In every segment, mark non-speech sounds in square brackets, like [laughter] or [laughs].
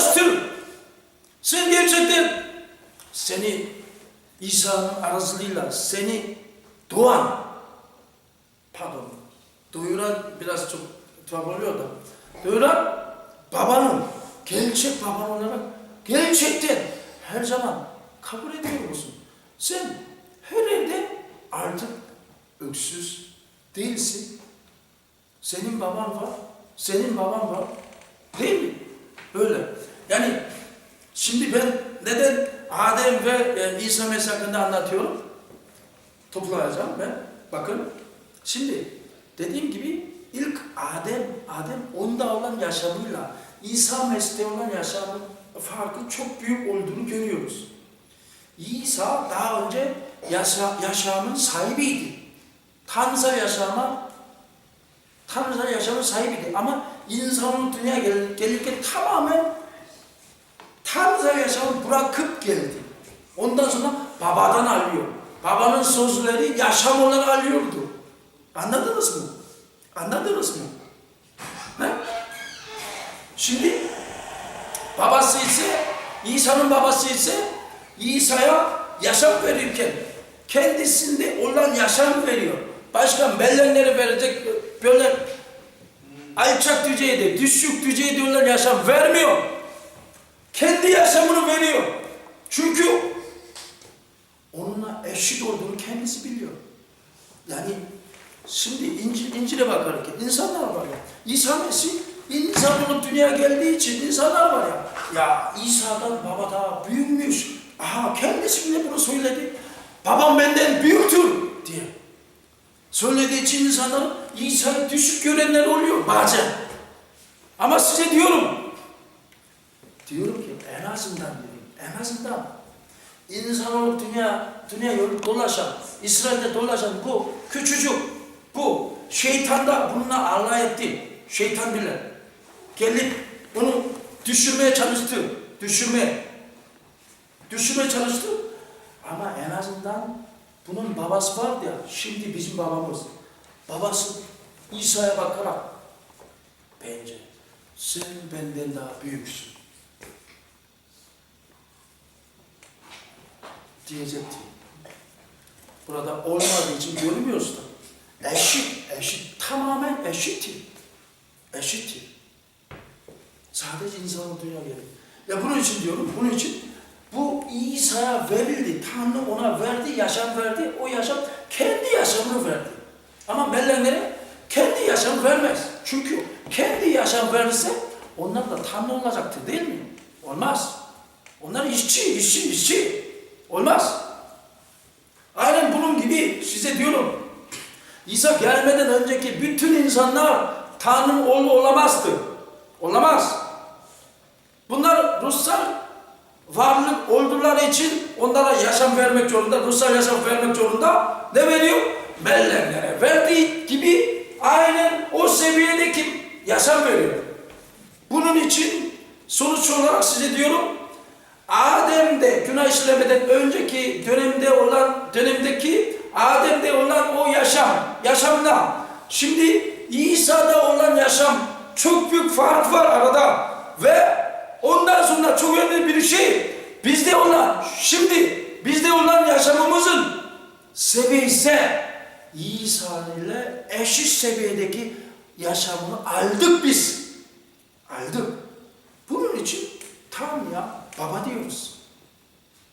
araştır. Sen gerçekten seni İsa'nın aracılığıyla seni doğan pardon doyuran biraz çok tuhaf oluyor da doyuran babanın gerçek baban olarak gerçekten her zaman kabul ediyor musun? Sen her evde artık öksüz değilsin. Senin baban var, senin baban var. Değil mi? Öyle. Yani şimdi ben neden Adem ve e, İsa Mesih hakkında anlatıyorum? Toplayacağım ben. Bakın. Şimdi dediğim gibi ilk Adem, Adem onda olan yaşamıyla İsa Mesih'te olan yaşamın farkı çok büyük olduğunu görüyoruz. İsa daha önce yaşa, yaşamın sahibiydi. Tanrısal yaşama Tanrısal yaşamın sahibiydi. Ama insanın dünyaya gel, gelirken tamamen Tanrısal yaşamı bırakıp geldi. Ondan sonra babadan alıyor. Babanın sözleri yaşam olarak alıyordu. Anladınız mı? Anladınız mı? Ne? Şimdi babası ise İsa'nın babası ise İsa'ya yaşam verirken kendisinde olan yaşam veriyor. Başka mellenleri verecek böyle alçak düzeyde, düşük düzeyde olan yaşam vermiyor. Kendi yaşamını veriyor. Çünkü onunla eşit olduğunu kendisi biliyor. Yani şimdi İncil, İncil'e bakarken insanlar var ya. İsa Mesih insan olup dünyaya geldiği için insanlar var ya. Ya İsa'dan baba daha büyükmüş. Aha kendisi bile bunu söyledi. Babam benden büyüktür diye. Söylediği için insanlar İsa'yı düşük görenler oluyor bazen. Ama size diyorum. Diyorum ki en azından diyorum. En azından insan olup dünya, dünya yolu dolaşan, İsrail'de dolaşan bu küçücük, bu şeytan da bununla alay etti. Şeytan bile. Gelip bunu düşürmeye çalıştı. Düşürmeye. Düşürmeye çalıştı. Ama en azından bunun babası vardı ya, şimdi bizim babamız. Babası İsa'ya bakarak, bence sen benden daha büyüksün. Diyecekti. Burada olmadığı için görmüyoruz da. Eşit, eşit, tamamen eşittir. Eşittir. Sadece insanın dünya gelir. Ya bunun için diyorum, bunun için bu İsa'ya verildi. Tanrı ona verdi, yaşam verdi. O yaşam kendi yaşamını verdi. Ama mellenlere kendi yaşam vermez. Çünkü kendi yaşam verirse onlar da Tanrı olacaktı değil mi? Olmaz. Onlar işçi, işçi, işçi. Olmaz. Aynen bunun gibi size diyorum. İsa gelmeden önceki bütün insanlar Tanrı'nın oğlu olamazdı. Olamaz. Bunlar ruhsal varlık oldukları için onlara yaşam vermek zorunda, ruhsal yaşam vermek zorunda. Ne veriyor? Mellemlere verdiği gibi aynen o seviyedeki yaşam veriyor. Bunun için sonuç olarak size diyorum, Günah işlemeden önceki dönemde olan dönemdeki Adem'de olan o yaşam, yaşamda şimdi İsa'da olan yaşam çok büyük fark var arada ve ondan sonra çok önemli bir şey bizde olan şimdi bizde olan yaşamımızın seviyesi İsa ile eşit seviyedeki yaşamını aldık biz. Aldık. Bunun için tam ya baba diyoruz.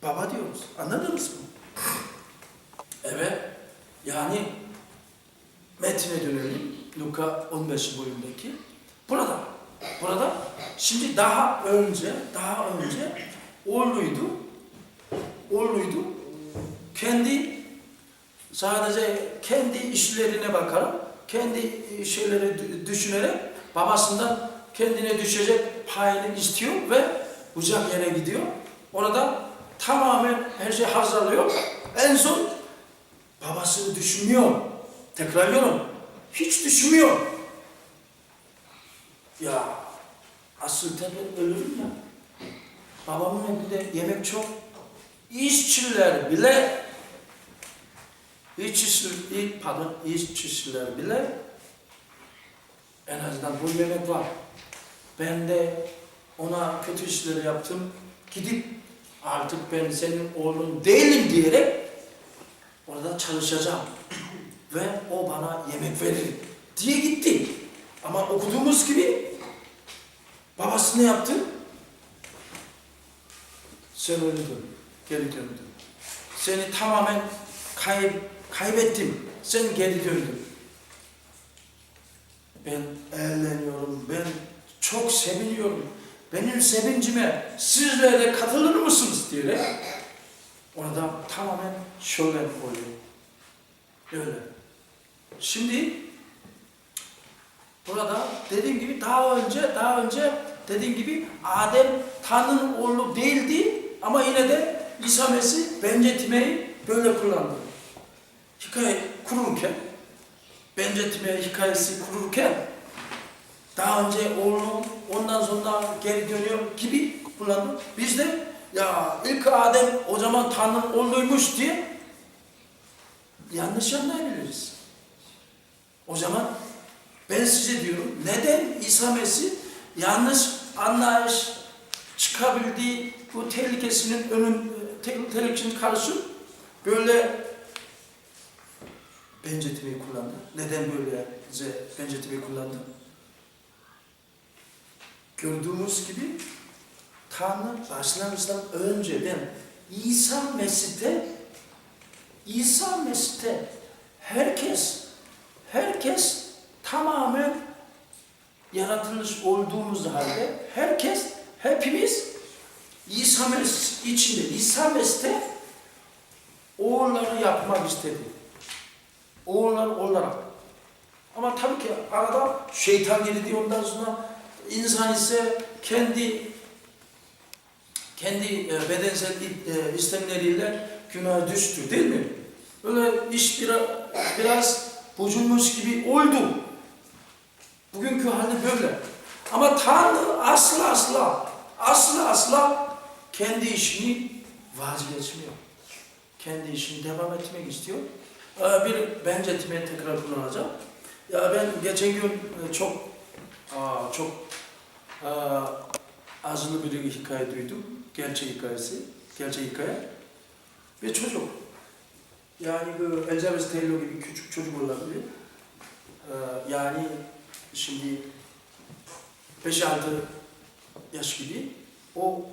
Baba diyoruz. Anladınız mı? Evet. Yani metne dönelim. Luka 15 bölümdeki. Burada. Burada şimdi daha önce daha önce oğluydu. Oğluydu. Kendi sadece kendi işlerine bakarak kendi şeyleri düşünerek babasından kendine düşecek payını istiyor ve uzak yere gidiyor. Orada tamamen her şey hazırlıyor. En son babasını düşünmüyor. Tekrarlıyorum. Hiç düşünmüyor. Ya asıl ben ölürüm ya. Babamın evinde yemek çok. İşçiler bile işçiler, pardon, işçiler bile en azından bu yemek var. Ben de ona kötü işleri yaptım. Gidip artık ben senin oğlun değilim diyerek orada çalışacağım. Ve o bana yemek verir diye gitti. Ama okuduğumuz gibi babası ne yaptı? Sen öldün, geri döndün. Seni tamamen kayıp, kaybettim. Sen geri döndün. Ben eğleniyorum, ben çok seviniyorum. Benim sevincime sizler de katılır mısınız diyerek orada tamamen şölen oluyor. Öyle. Şimdi burada dediğim gibi daha önce daha önce dediğim gibi Adem Tanrı'nın oğlu değildi ama yine de İsa Mesih benzetmeyi böyle kullandı. Hikaye kururken benzetme hikayesi kururken daha önce oğlunu ondan sonra geri dönüyor gibi kullandı. Biz de ya ilk Adem o zaman Tanrı'nın oğluymuş diye yanlış anlayabiliriz. O zaman ben size diyorum neden İsa Mesih yanlış anlayış çıkabildiği bu tehlikesinin önün te- tehlikesinin karşı böyle benzetmeyi kullandı. Neden böyle bize benzetmeyi kullandı? Gördüğümüz gibi Tanrı başlangıçtan önceden İsa Mesih'te İsa Mesih'te herkes herkes tamamen yaratılmış olduğumuz halde herkes hepimiz İsa Mesih içinde İsa Mesih'te oğulları yapmak istedi. Oğullar olarak. Ama tabii ki arada şeytan geldi ondan sonra insan ise kendi kendi e, bedensel e, istemleriyle günaha düştü değil mi? Böyle iş biraz, biraz bozulmuş gibi oldu. Bugünkü hali böyle. Ama Tanrı asla asla asla asla kendi işini vazgeçmiyor. Kendi işini devam etmek istiyor. Ee, Bir benzetme tekrar kullanacağım. Ya ben geçen gün e, çok aa, çok aa, azılı bir hikaye duydum. Gerçek hikayesi. Gerçek hikaye. Bir çocuk. Yani bu Elizabeth Taylor gibi küçük çocuk olabilir. Ee, yani şimdi 5-6 yaş gibi o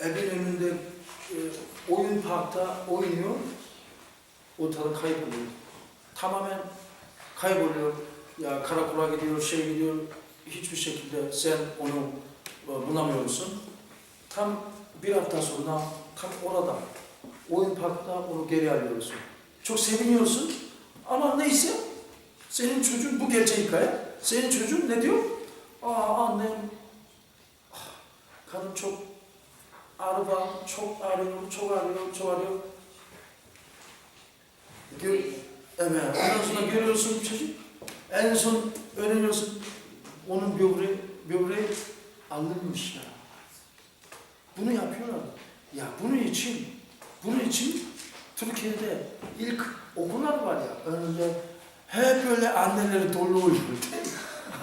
evin önünde e, oyun parkta oynuyor. Ortadan kayboluyor. Tamamen kayboluyor. Ya karakola gidiyor, şey gidiyor. Hiçbir şekilde sen onu e, bulamıyorsun. Tam bir hafta sonra tam orada oyun parkta onu geri alıyorsun. Çok seviniyorsun ama neyse senin çocuğun bu gerçek hikaye. Senin çocuğun ne diyor? Aa annem ah, kadın çok var, çok ağrıyor, çok ağrıyor, çok ağrıyor. Gör, evet, ondan sonra görüyorsun çocuk. En son öğreniyorsun onun böbreği, böbreği alınmış ya. Bunu yapıyorlar. Ya bunun için, bunun için Türkiye'de ilk okullar var ya önünde hep böyle anneleri dolu oluyor. değil mi?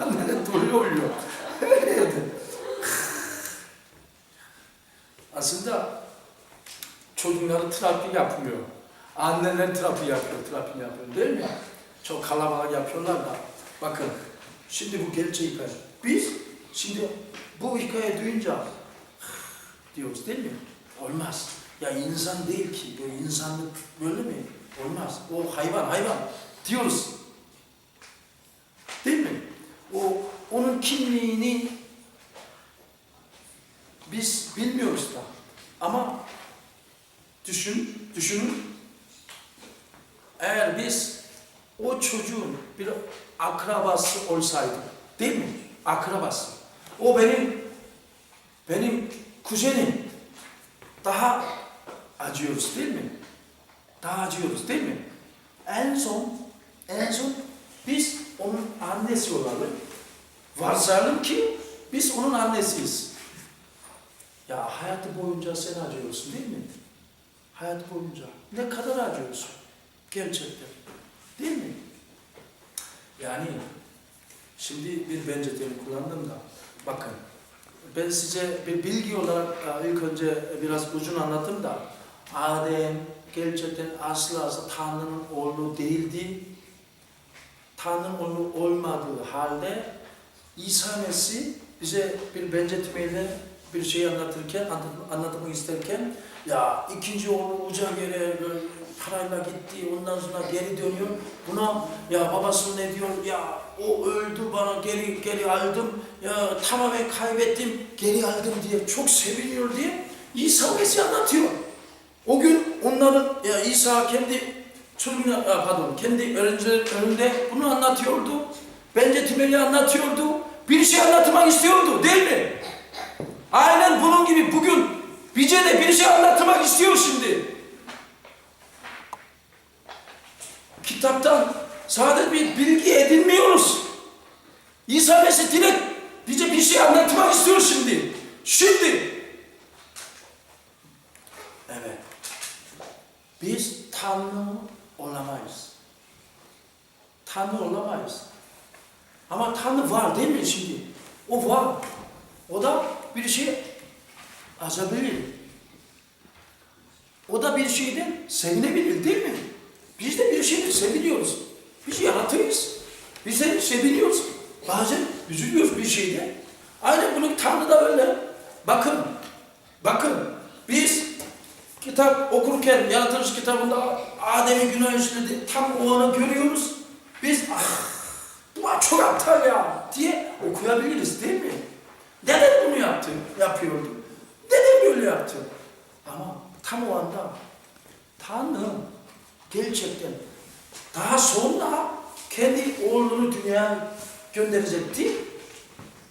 [laughs] Anneler dolu oluyor. [laughs] Aslında çocukları terapi yapmıyor. Anneler terapi yapıyor, terapi yapıyor değil mi? Çok kalabalık yapıyorlar da. Bakın, şimdi bu gerçek hikaye. Biz şimdi bu hikaye duyunca diyoruz değil mi? Olmaz. Ya insan değil ki, bu insanlık böyle mi? Olmaz. O hayvan, hayvan diyoruz. Değil mi? O onun kimliğini biz bilmiyoruz da. Ama düşün, düşünün. Eğer biz o çocuğun bir akrabası olsaydı, değil mi? Akrabası. O benim benim kuzenim. Daha acıyoruz değil mi? Daha acıyoruz değil mi? En son en son biz onun annesi olalım. Varsayalım ki biz onun annesiyiz. Ya hayatı boyunca sen acıyorsun değil mi? Hayat boyunca. Ne kadar acıyorsun? Gerçekten. Değil mi? Yani şimdi bir benzeteni kullandım da bakın ben size bir bilgi olarak ilk önce biraz uzun anlattım da Adem gerçekten asla Tanrı'nın oğlu değildi. Tanrı'nın oğlu olmadığı halde İsa Mesih bize bir benzetmeyle bir şey anlatırken, anlat- anlatmak isterken ya ikinci oğlu uca yere böyle parayla gitti ondan sonra geri dönüyor. Buna ya babası ne diyor ya o öldü bana geri geri aldım ya tamamen kaybettim geri aldım diye çok seviniyor diye İsa Mesih anlatıyor. O gün onların ya İsa kendi çocuğuna ya pardon kendi önünde bunu anlatıyordu. Bence Timeli anlatıyordu. Bir şey anlatmak istiyordu değil mi? Aynen bunun gibi bugün bize de bir şey anlatmak istiyor şimdi. Kitaptan sadece bir bilgi edinmiyoruz. İsa Mesih direkt bize bir şey anlatmak istiyor şimdi. Şimdi. Evet. Biz Tanrı olamayız. Tanrı olamayız. Ama Tanrı var değil mi şimdi? O var. O da bir şey azabilir. O da bir şeyden sevinebilir değil mi? Biz de bir şeyden seviniyoruz. Biz yaratıyız. Biz de seviniyoruz. Bazen üzülüyoruz bir şeyde. Aynen bunu Tanrı da öyle. Bakın, bakın biz kitap okurken yaratılış kitabında Adem'in günah işledi. Tam o anı görüyoruz. Biz ah bu çok aptal ya diye okuyabiliriz değil mi? Neden bunu yaptı, yapıyordu? Neden böyle yaptı? Ama tam o anda Tanrı gerçekten daha sonra kendi oğlunu dünyaya gönderecekti.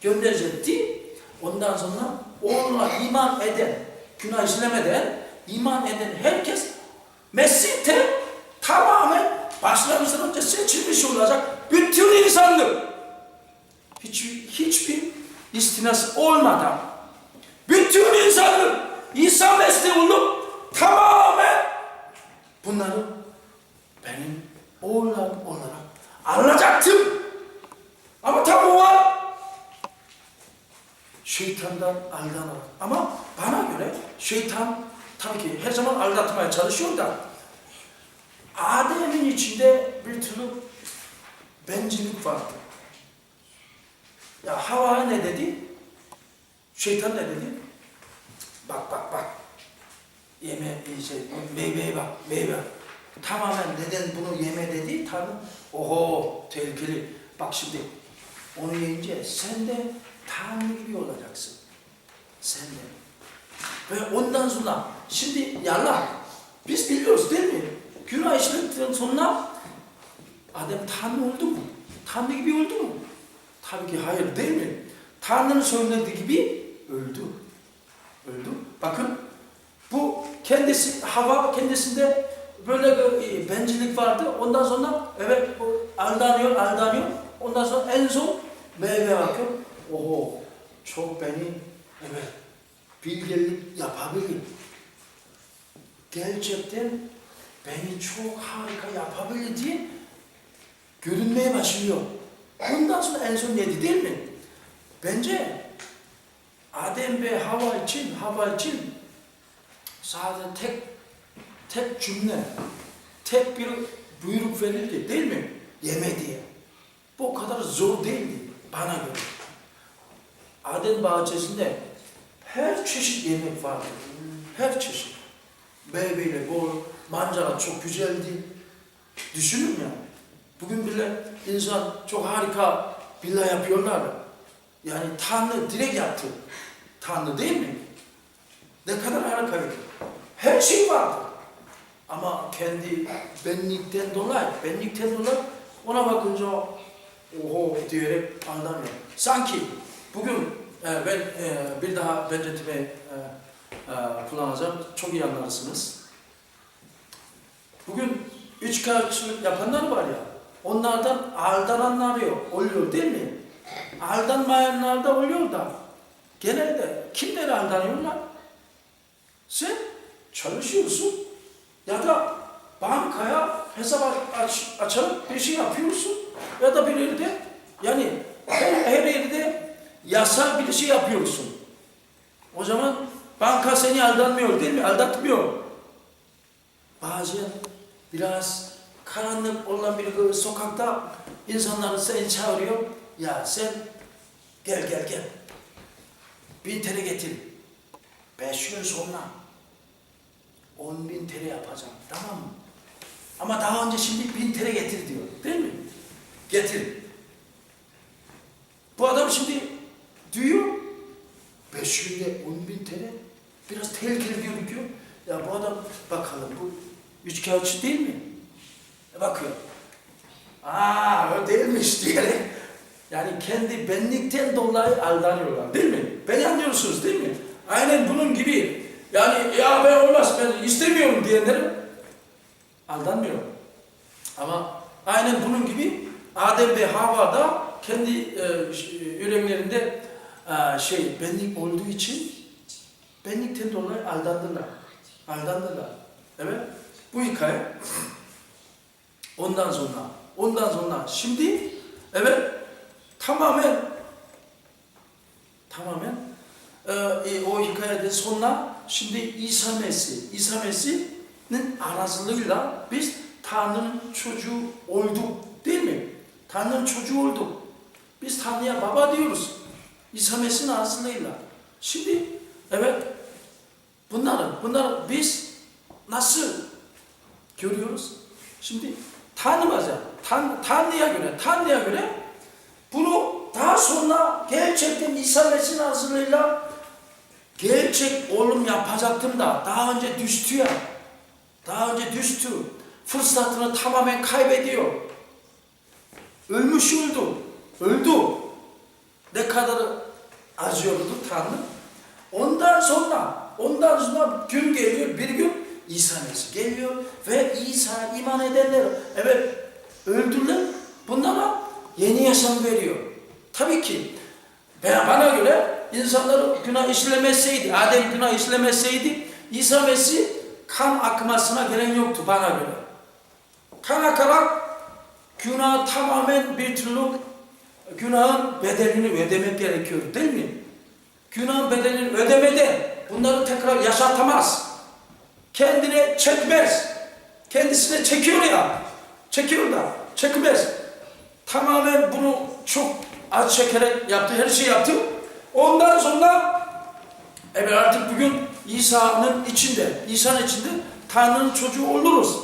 Gönderecekti. Ondan sonra oğluna iman eden, günah işlemeden iman eden herkes Mesih'te tamamen başlangıçtan önce seçilmiş olacak bütün insanlık. Hiç, hiçbir istinası olmadan bütün insanlık İsa Mesih olup tamamen bunları benim oğullarım olarak alacaktım. Ama tam o an şeytandan aldanarak. Ama bana göre şeytan tabii ki her zaman aldatmaya çalışıyor da Adem'in içinde bir türlü bencillik vardı. Ya Hava ne dedi? Şeytan ne dedi? Bak bak bak. Yeme, şey, meyveye bak, meyve. Tamamen neden bunu yeme dedi? Tanrı, oho tehlikeli. Bak şimdi onu yiyince sen de Tanrı gibi olacaksın. Sen de. Ve ondan sonra şimdi yallah biz biliyoruz değil mi? Günah işledikten sonra Adem Tanrı oldu mu? Tanrı gibi oldu mu? Tabii ki hayır değil mi? Tanrı'nın söylediği gibi öldü. Öldü. Bakın bu kendisi Hava kendisinde böyle bir e, bencillik vardı. Ondan sonra evet aldanıyor, aldanıyor. Ondan sonra en son meyve bakıyor. Oho çok beni evet bilgelik yapabilir. Gerçekten beni çok harika yapabilir diye görünmeye başlıyor. Ondan sonra en son yedi değil mi? Bence Adem ve Hava için, Hava için sadece tek tek cümle, tek bir buyruk verildi değil mi? Yeme diye. Bu kadar zor değildi bana göre. Adem bahçesinde her çeşit yemek vardı. Her çeşit. Meyveyle bol, manzara çok güzeldi. Düşünün ya. Bugün bile insan çok harika villa yapıyorlar. Yani Tanrı direkt yaptı. Tanrı değil mi? Ne kadar harikaydı. Her şey vardı. Ama kendi benlikten dolayı, benlikten dolayı ona bakınca oho diyerek anlamıyor. Sanki bugün e, ben e, bir daha benzetme e, e, kullanacağım. Çok iyi anlarsınız. Bugün üç kağıtçılık yapanlar var ya, onlardan aldananlar yok, oluyor değil mi? Aldanmayanlar da oluyor da. Genelde kimleri aldanıyorlar? Sen çalışıyorsun ya da bankaya hesap aç, açarak bir şey yapıyorsun ya da bir yerde yani her, her yerde yasal bir şey yapıyorsun. O zaman banka seni aldatmıyor değil mi? Aldatmıyor. Bazen biraz karanlık olan bir sokakta insanlar seni çağırıyor. Ya sen gel gel gel. Bin TL getir. Beş gün sonra on bin TL yapacağım. Tamam mı? Ama daha önce şimdi bin TL getir diyor. Değil mi? Getir. Bu adam şimdi diyor beş günde on bin TL biraz tehlikeli gözüküyor. Ya bu adam bakalım bu üçkağıtçı değil mi? E bakıyor. Aa o değilmiş [laughs] diyerek yani kendi benlikten dolayı aldanıyorlar değil mi? Beni anlıyorsunuz değil mi? Aynen bunun gibi yani ya ben olmaz ben istemiyorum diyenlerin aldanmıyor. Ama aynen bunun gibi Adem ve Havva da kendi e, ş- yüreklerinde e, şey benlik olduğu için benlikten dolayı aldandılar. Aldandılar. Evet. Bu hikaye ondan sonra ondan sonra şimdi evet tamamen tamamen e, e, o hikayede sonra şimdi İsa Mesih İsa Mesih'in aracılığıyla biz Tanrı'nın çocuğu olduk değil mi? Tanrı'nın çocuğu olduk. Biz Tanrı'ya baba diyoruz. İsa Mesih'in aracılığıyla. Şimdi evet bunları bunları biz nasıl görüyoruz? Şimdi tanımaca, tan, Tanrı'ya göre, Tanrı'ya göre bunu daha sonra gerçekten İsa Mesih'in aracılığıyla gerçek oğlum yapacaktım da daha önce düştü ya. Daha önce düştü. Fırsatını tamamen kaybediyor. Ölmüş öldü. Öldü. Ne kadar acıyordu Tanrı. Ondan sonra, ondan sonra gün geliyor, bir gün İsa Mesih geliyor ve İsa iman edenler, evet öldüler, bunlara yeni yaşam veriyor. Tabii ki bana göre insanlar günah işlemeseydi, Adem günah işlemeseydi, İsa Mesih kan akmasına gerek yoktu bana göre. Kan akarak günah tamamen bir türlü günahın bedelini ödemek gerekiyor değil mi? Günahın bedelini ödemeden bunları tekrar yaşatamaz. Kendine çekmez. Kendisine çekiyor ya. Çekiyor da çekmez. Tamamen bunu çok az çekerek yaptı. Her şeyi yaptı. Ondan sonra evet artık bugün İsa'nın içinde, İsa'nın içinde Tanrı'nın çocuğu oluruz.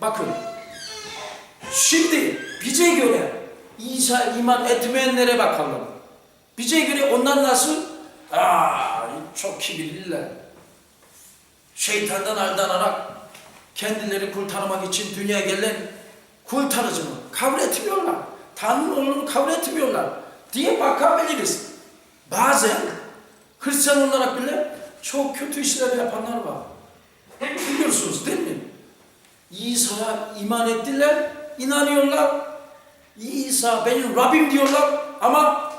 Bakın. Şimdi bize göre İsa iman etmeyenlere bakalım. Bize göre onlar nasıl? Aa, çok kibirliler. Şeytandan aldanarak kendileri kurtarmak için dünyaya gelen kurtarıcını kabul etmiyorlar. Tanrı'nın oğlunu kabul etmiyorlar diye bakabiliriz. Bazen Hristiyan olarak bile çok kötü işler yapanlar var. Biliyorsunuz değil mi? İsa'ya iman ettiler, inanıyorlar. İsa benim Rabbim diyorlar ama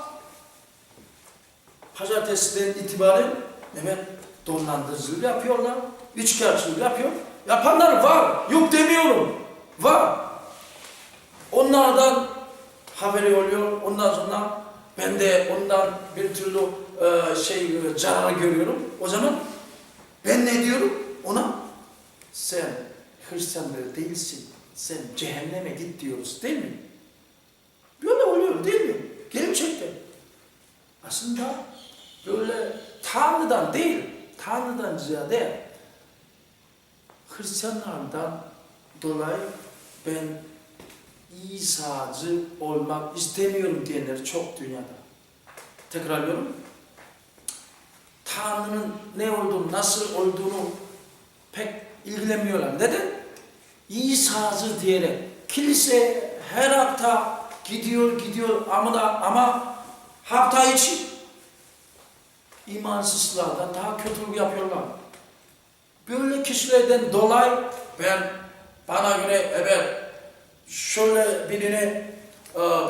pazartesiden itibaren hemen dolandırıcılık yapıyorlar, üçkağıtçılık yapıyor. Yapanlar var, yok demiyorum. Var. Onlardan haberi oluyor, ondan sonra ben de ondan bir türlü e, şey e, zarar görüyorum. O zaman ben ne diyorum ona? Sen Hristiyan değilsin. Sen cehenneme git diyoruz değil mi? Böyle oluyor değil mi? Gerçekten. Aslında böyle Tanrı'dan değil, Tanrı'dan ziyade Hristiyanlardan dolayı ben İsa'cı olmak istemiyorum diyenler çok dünyada. Tekrarlıyorum. Tanrı'nın ne olduğunu, nasıl olduğunu pek ilgilenmiyorlar. Neden? İsa'cı diyerek kilise her hafta gidiyor gidiyor ama da ama hafta içi imansızlardan daha kötülük yapıyorlar. Böyle kişilerden dolayı ben bana göre evet şöyle birine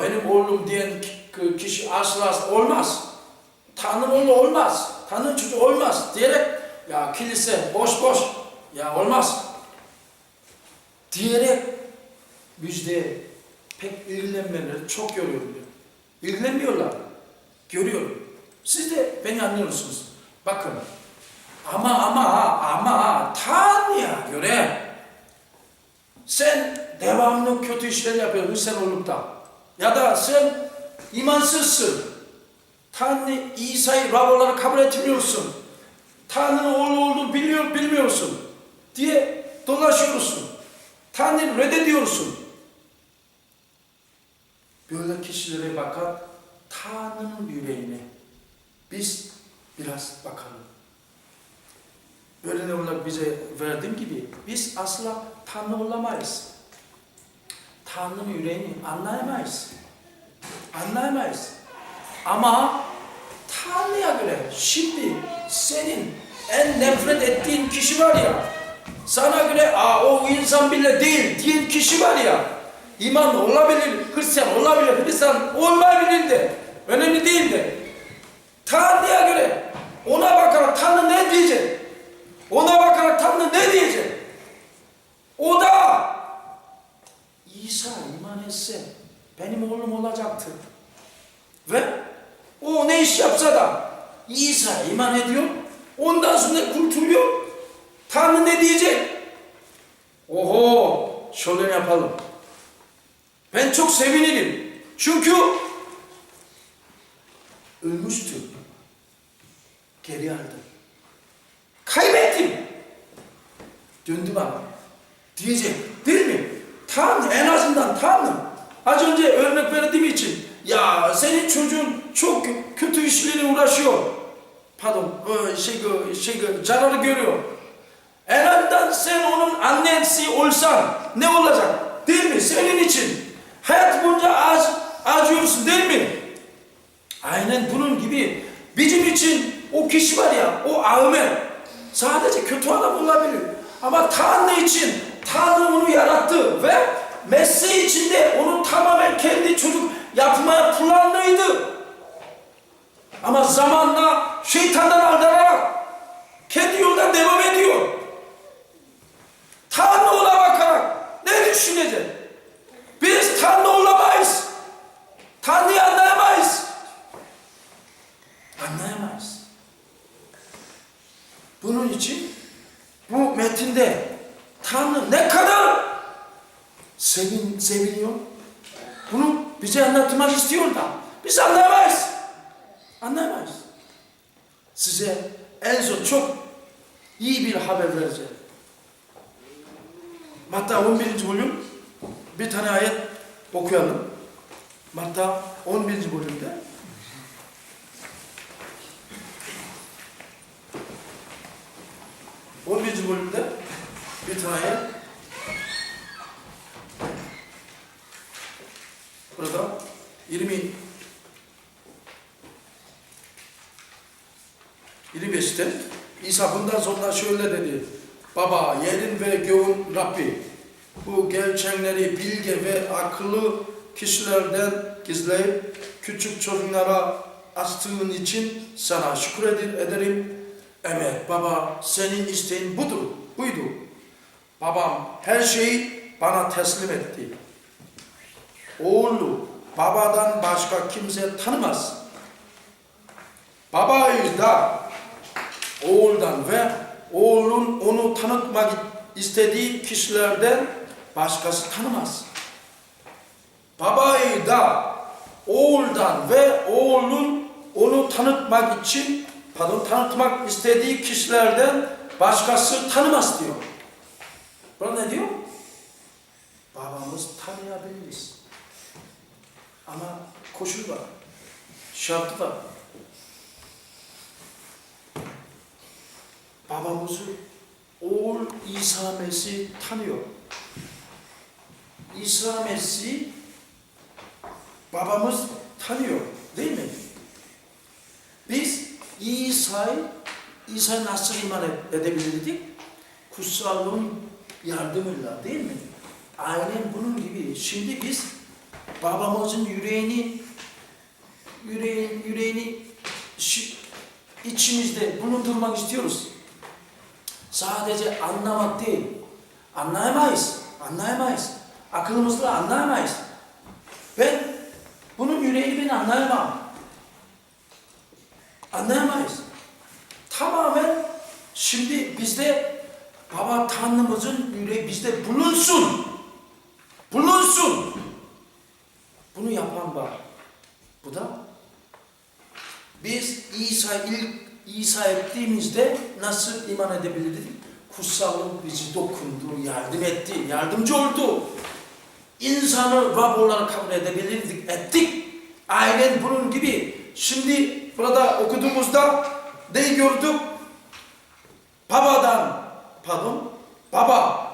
benim oğlum diyen ki- kişi asla olmaz. Tanrı oğlu olmaz. Tanrı çocuğu olmaz diyerek ya kilise boş boş ya olmaz diyerek müjde pek ilgilenmeyenleri çok görüyorum. diyor. İlgilenmiyorlar. Görüyorum. Siz de beni anlıyorsunuz. Bakın ama ama ama Tanrı'ya göre sen devamlı kötü işler olup da ya da sen imansızsın. Tanrı İsa'yı Rab olarak kabul etmiyorsun. Tanrı'nın oğlu olduğunu biliyor, bilmiyorsun diye dolaşıyorsun. Tanrı'yı reddediyorsun. Böyle kişilere bakar Tanrı'nın yüreğine biz biraz bakalım. Böyle ne olarak bize verdiğim gibi biz asla Tanrı olamayız. Tanrı'nın yüreğini anlayamayız. Anlayamayız. Ama Tanrı'ya göre şimdi senin en nefret ettiğin kişi var ya sana göre Aa, o insan bile değil diyen kişi var ya iman olabilir, Hristiyan olabilir, Hristiyan olmayabilir de önemli değil de Tanrı'ya göre ona bakarak Tanrı ne diyecek? Ona bakarak Tanrı ne diyecek? O da İsa iman etse benim oğlum olacaktı. Ve o ne iş yapsa da İsa iman ediyor. Ondan sonra kurtuluyor. Tanrı ne diyecek? Oho şöyle yapalım. Ben çok sevinirim. Çünkü ölmüştü. Geri aldım. Kaybettim. Döndü bana. Diyecek değil? Tanrı en azından Tanrı. Az önce örnek verdiğim için ya senin çocuğun çok kötü işlerle uğraşıyor. Pardon şey, şey zararı görüyor. En azından sen onun annesi olsan ne olacak? Değil mi? Senin için. Hayat boyunca ac acıyorsun değil mi? Aynen bunun gibi bizim için o kişi var ya o Ahmet sadece kötü adam olabilir. Ama Tanrı için Tanrı onu yarattı ve mesleği içinde onu tamamen kendi çocuk yapmaya planlıydı. Ama zamanla şeytandan aldanarak kendi yoldan devam ediyor. Tanrı ona bakarak ne düşünecek? Biz Tanrı olamayız. Tanrı'yı anlayamayız. Anlayamayız. Bunun için bu metinde Tanrı ne kadar sevin, seviniyor. Bunu bize anlatmak istiyor da biz anlayamayız. Anlayamayız. Size en son çok iyi bir haber vereceğim. Matta 11. bölüm bir tane ayet okuyalım. Matta 11. bölümde On birinci bölümde ayet. Burada 20 25'te İsa bundan sonra şöyle dedi. Baba yerin ve göğün Rabbi bu gerçekleri bilge ve akıllı kişilerden gizleyip küçük çocuklara astığın için sana şükür eder- ederim. Evet baba senin isteğin budur, buydu. Babam her şeyi bana teslim etti. Oğlu babadan başka kimse tanımaz. Babayı da oğuldan ve oğlun onu tanıtmak istediği kişilerden başkası tanımaz. Babayı da oğuldan ve oğlun onu tanıtmak için pardon tanıtmak istediği kişilerden başkası tanımaz diyor. Burada ne diyor? Babamız tanıyabiliriz. Ama koşul var. Şart var. Babamızı oğul İsa Mesih tanıyor. İsa Mesih babamız tanıyor değil mi? Biz İsa'yı İsa nasıl iman edebilirdik? Kutsallığın yardımıyla değil mi? Aynen bunun gibi. Şimdi biz babamızın yüreğini yüreğin, yüreğini içimizde bulundurmak istiyoruz. Sadece anlamak değil. Anlayamayız. Anlayamayız. Aklımızla anlayamayız. Ben bunun yüreğini ben anlayamam. Anlayamayız. Şimdi bizde Baba Tanrımızın yüreği bizde bulunsun. Bulunsun. Bunu yapan var. Bu da biz İsa ilk İsa ettiğimizde nasıl iman edebilirdik? Kutsallık bizi dokundu, yardım etti, yardımcı oldu. İnsanı Rab olarak kabul edebilirdik, ettik. Aynen bunun gibi. Şimdi burada okuduğumuzda ne gördük? Babadan, pardon, baba,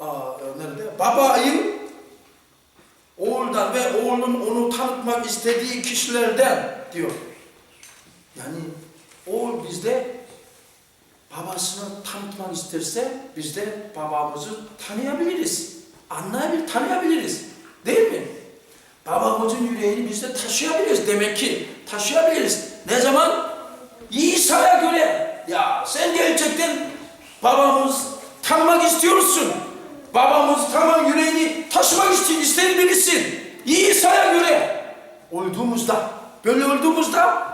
aa, nerede? Babayı oğuldan ve oğlun onu tanıtmak istediği kişilerden diyor. Yani oğul bizde babasını tanıtmak isterse biz de babamızı tanıyabiliriz. Anlayabilir, tanıyabiliriz. Değil mi? Babamızın yüreğini biz de taşıyabiliriz. Demek ki taşıyabiliriz. Ne zaman? İsa'ya göre. Ya sen gerçekten babamız tanımak istiyorsun. Babamız tamam yüreğini taşımak için ister birisin. İsa'ya göre olduğumuzda, böyle olduğumuzda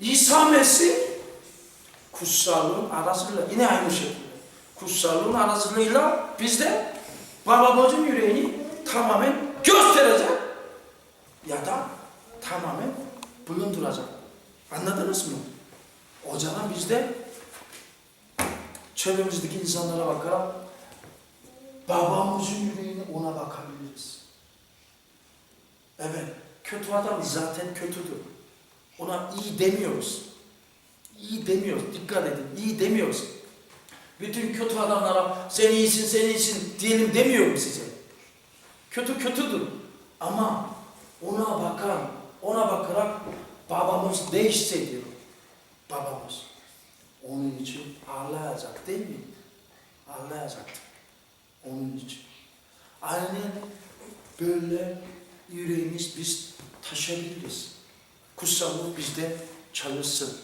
İsa Mesih kutsallığın arasıyla yine aynı şekilde kutsallığın arasıyla biz de babamızın yüreğini tamamen gösterecek ya da tamamen bulunduracak. Anladınız mı? O zaman biz de çevremizdeki insanlara bakarak babamızın yüreğine ona bakabiliriz. Evet, kötü adam zaten kötüdür. Ona iyi demiyoruz. İyi demiyoruz. Dikkat edin. iyi demiyoruz. Bütün kötü adamlara sen iyisin, sen iyisin diyelim demiyorum size. Kötü kötüdür. Ama ona bakan, ona bakarak babamız ne hissediyor? Babamız. Onun için ağlayacak değil mi? Ağlayacaktı. Onun için. Aynen böyle yüreğimiz biz taşıyabiliriz. Kutsallık bizde çalışsın.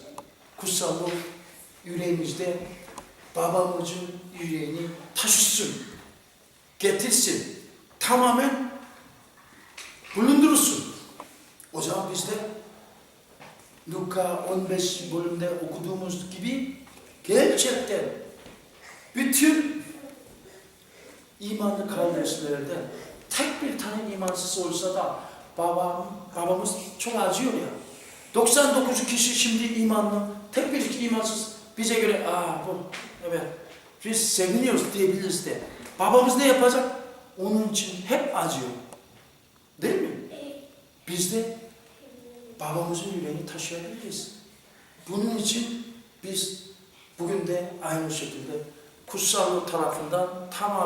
Kutsallık yüreğimizde babamızın yüreğini taşısın. Getirsin. Tamamen bulundursun. O zaman bizde Luka 15 bölümde okuduğumuz gibi gerçekten bütün imanlı kardeşlerden tek bir tane imansız olsa da babam, babamız çok acıyor ya. 99 kişi şimdi imanlı, tek bir imansız bize göre aa bu evet biz seviniyoruz diyebiliriz de. Babamız ne yapacak? Onun için hep acıyor. Değil mi? Biz de babamızın yüreğini taşıyabiliriz. Bunun için biz bugün de aynı şekilde kutsallık tarafından tamam